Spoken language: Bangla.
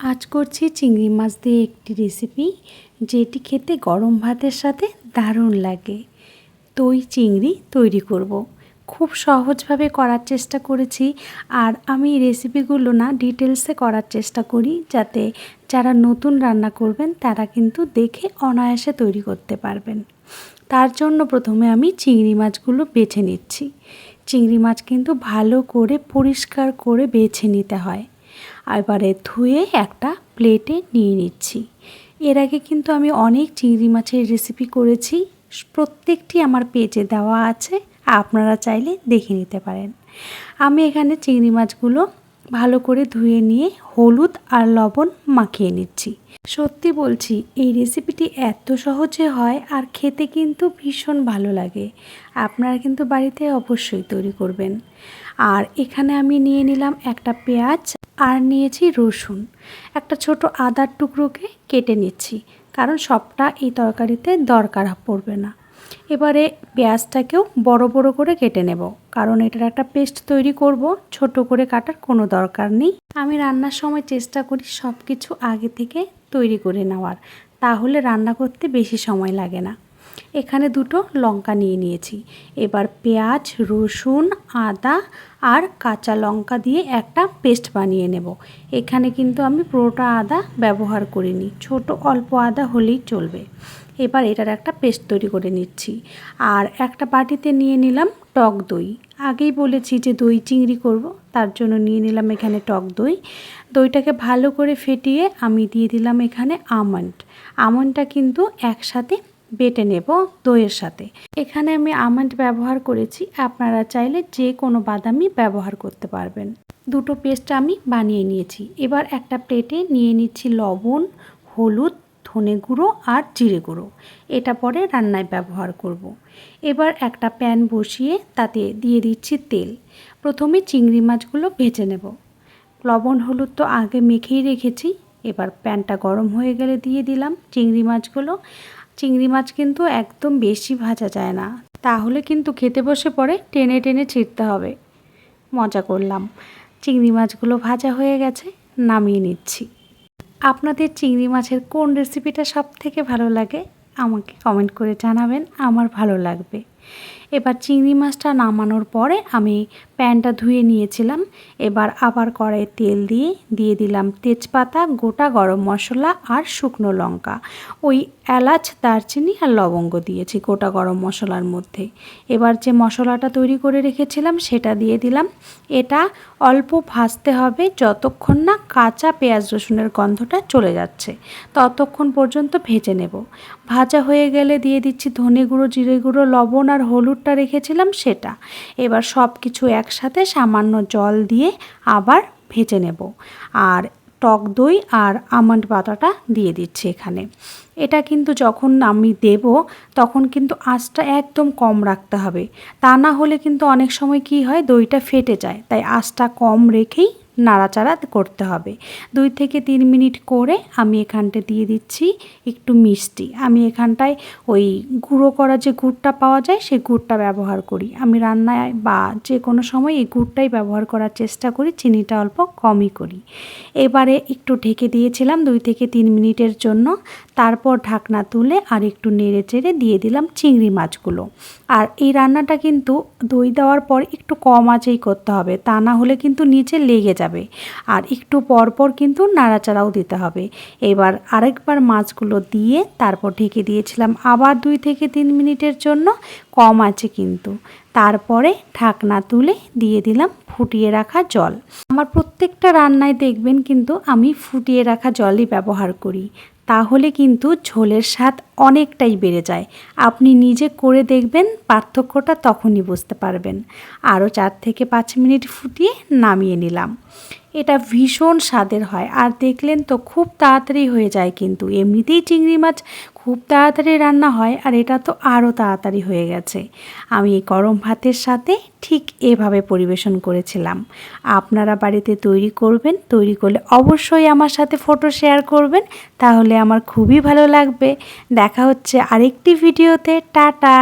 আজ করছি চিংড়ি মাছ দিয়ে একটি রেসিপি যেটি খেতে গরম ভাতের সাথে দারুণ লাগে। দই চিংড়ি তৈরি করব। খুব সহজভাবে করার চেষ্টা করেছি, আর আমি রেসিপিগুলো না ডিটেলসে করার চেষ্টা করি, যাতে যারা নতুন রান্না করবেন, তারা কিন্তু দেখে অনায়াসে তৈরি করতে পারবেন। তার জন্য প্রথমে আমি চিংড়ি মাছগুলো বেছে নিচ্ছি। চিংড়ি মাছ কিন্তু ভালো করে পরিষ্কার করে বেছে নিতে হয়। এবারে ধুয়ে একটা প্লেটে নিয়ে নিচ্ছি। এর আগে কিন্তু আমি অনেক চিংড়ি মাছের রেসিপি করেছি। প্রত্যেকটি আমার পেজে দেওয়া আছে, আপনারা চাইলে দেখে নিতে পারেন। আমি এখানে চিংড়ি মাছগুলো ভালো করে ধুয়ে নিয়ে হলুদ আর লবণ মাখিয়ে নিচ্ছি। সত্যি বলছি, এই রেসিপিটি এত সহজে হয় আর খেতে কিন্তু ভীষণ ভালো লাগে। আপনারা কিন্তু বাড়িতে অবশ্যই তৈরি করবেন। আর এখানে আমি নিয়ে নিলাম একটা পেঁয়াজ আর নিয়েছি রসুন। একটা ছোট আদার টুকরোকে কেটে নিচ্ছি, কারণ সবটা এই তরকারিতে দরকার পড়বে না। এবারে পেঁয়াজটাকেও বড় বড় করে কেটে নেব, কারণ এটার একটা পেস্ট তৈরি করব, ছোট করে কাটার কোনো দরকার নেই। আমি রান্নার সময় চেষ্টা করি সব কিছু আগে থেকে তৈরি করে নেওয়ার, তাহলে রান্না করতে বেশি সময় লাগে না। এখানে দুটো লঙ্কা নিয়ে নিয়েছি। এবার পেঁয়াজ, রসুন, আদা আর কাঁচা লঙ্কা দিয়ে একটা পেস্ট বানিয়ে নেব। এখানে কিন্তু আমি পুরোটা আদা ব্যবহার করিনি, ছোট অল্প আদা হলেই চলবে। এবার এটার একটা পেস্ট তৈরি করে নিচ্ছি। আর একটা বাটিতে নিয়ে নিলাম টক দই। আগেই বলেছি যে দই চিংড়ি করব, তার জন্য নিয়ে নিলাম এখানে টক দই। দইটাকে ভালো করে ফেটিয়ে আমি দিয়ে দিলাম এখানে আমন্ড। আমন্ডটা কিন্তু একসাথে বেটে নেব দইয়ের সাথে। এখানে আমি আমন্ড ব্যবহার করেছি। আপনারা চাইলে যে কোনো বাদামি ব্যবহার করতে পারবেন। দুটো পেস্ট আমি বানিয়ে নিয়েছি। এবার একটা প্লেটে নিয়ে নিচ্ছি লবণ, হলুদ, ধনে গুঁড়ো আর জিরে গুঁড়ো। এটা পরে রান্নায় ব্যবহার করব। এবার একটা প্যান বসিয়ে তাতে দিয়ে দিচ্ছি তেল। প্রথমে চিংড়ি মাছগুলো ভেজে নেব। লবণ, হলুদ তো আগে মেখেই রেখেছি। এবার প্যানটা গরম হয়ে গেলে দিয়ে দিলাম চিংড়ি মাছগুলো। চিংড়ি মাছ কিন্তু একদম বেশি ভাজা যায় না। তাহলে কিন্তু খেতে বসে পরে টেনে টেনে ছিঁড়তে হবে। মজা করলাম। চিংড়ি মাছগুলো ভাজা হয়ে গেছে, নামিয়ে নিচ্ছি। আপনাদের চিংড়ি মাছের কোন রেসিপিটা সব থেকে ভালো লাগে, আমাকে কমেন্ট করে জানাবেন। আমার ভালো লাগবে। এবার চিংড়ি মাছটা নামানোর পরে আমি প্যানটা ধুয়ে নিয়েছিলাম। এবার আবার কড়াই তেল দিয়ে দিয়ে দিলাম তেজপাতা, গোটা গরম মশলা আর শুকনো লঙ্কা। ওই এলাচ, দারচিনি আর লবঙ্গ দিয়েছি গোটা গরম মশলার মধ্যে। এবার যে মশলাটা তৈরি করে রেখেছিলাম সেটা দিয়ে দিলাম। এটা অল্প ভাজতে হবে যতক্ষণ না কাঁচা পেঁয়াজ রসুনের গন্ধটা চলে যাচ্ছে। ততক্ষণ পর্যন্ত ভেজে নেব। ভাজা হয়ে গেলে দিয়ে দিচ্ছি ধনে গুঁড়ো, জিরে গুঁড়ো, লবণ আর হলুদটা রেখেছিলাম সেটা। এবার সব কিছু একসাথে সামান্য জল দিয়ে আবার ভেজে নেব। আর টক দই আর আমন্ড পাতাটা দিয়ে দিচ্ছি এখানে। এটা কিন্তু যখন আমি দেব, তখন কিন্তু আঁচটা একদম কম রাখতে হবে। তা না হলে কিন্তু অনেক সময় কি হয়, দইটা ফেটে যায়। তাই আঁচটা কম রেখেই নাড়াচাড়া করতে হবে। দুই থেকে তিন মিনিট করে আমি এখানটা দিয়ে দিচ্ছি একটু মিষ্টি। আমি এখানটায় ওই গুঁড়ো করা যে গুড়টা পাওয়া যায়, সেই গুড়টা ব্যবহার করি। আমি রান্নায় বা যে কোনো সময় এই গুড়টাই ব্যবহার করার চেষ্টা করি, চিনিটা অল্প কমই করি। এবারে একটু ঢেকে দিয়েছিলাম দুই থেকে তিন মিনিটের জন্য। তারপর ঢাকনা তুলে আর একটু নেড়ে চেড়ে দিয়ে দিলাম চিংড়ি মাছগুলো। আর এই রান্নাটা কিন্তু দই দেওয়ার পর একটু কম আঁচেই করতে হবে। তা না হলে কিন্তু নিচে লেগে যাবে। আর একটু পরপর পর কিন্তু নাড়াচাড়াও দিতে হবে। এবার আরেকবার মাছগুলো দিয়ে তারপর ঢেকে দিয়েছিলাম আবার দুই থেকে তিন মিনিটের জন্য। কম আছে কিন্তু। তারপরে ঢাকনা তুলে দিয়ে দিলাম ফুটিয়ে রাখা জল। আমার প্রত্যেকটা রান্নায় দেখবেন কিন্তু আমি ফুটিয়ে রাখা জলই ব্যবহার করি। তাহলে কিন্তু ঝোলের স্বাদ অনেকটাই বেড়ে যায়। আপনি নিজে করে দেখবেন, পার্থক্যটা তখনই বুঝতে পারবেন। আরও চার থেকে পাঁচ মিনিট ফুটিয়ে নামিয়ে নিলাম। এটা ভীষণ স্বাদের হয়। আর দেখলেন তো খুব তাড়াতাড়ি হয়ে যায় কিন্তু। এমনিতেই চিংড়ি মাছ খুব তাড়াতাড়ি রান্না হয় আর এটা তো আরও তাড়াতাড়ি হয়ে গেছে। আমি এই গরম ভাতের সাথে ঠিক এভাবে পরিবেশন করেছিলাম। আপনারা বাড়িতে তৈরি করবেন, তৈরি করলে অবশ্যই আমার সাথে ফটো শেয়ার করবেন, তাহলে আমার খুবই ভালো লাগবে। দেখা হচ্ছে আরেকটি ভিডিওতে। টাটা!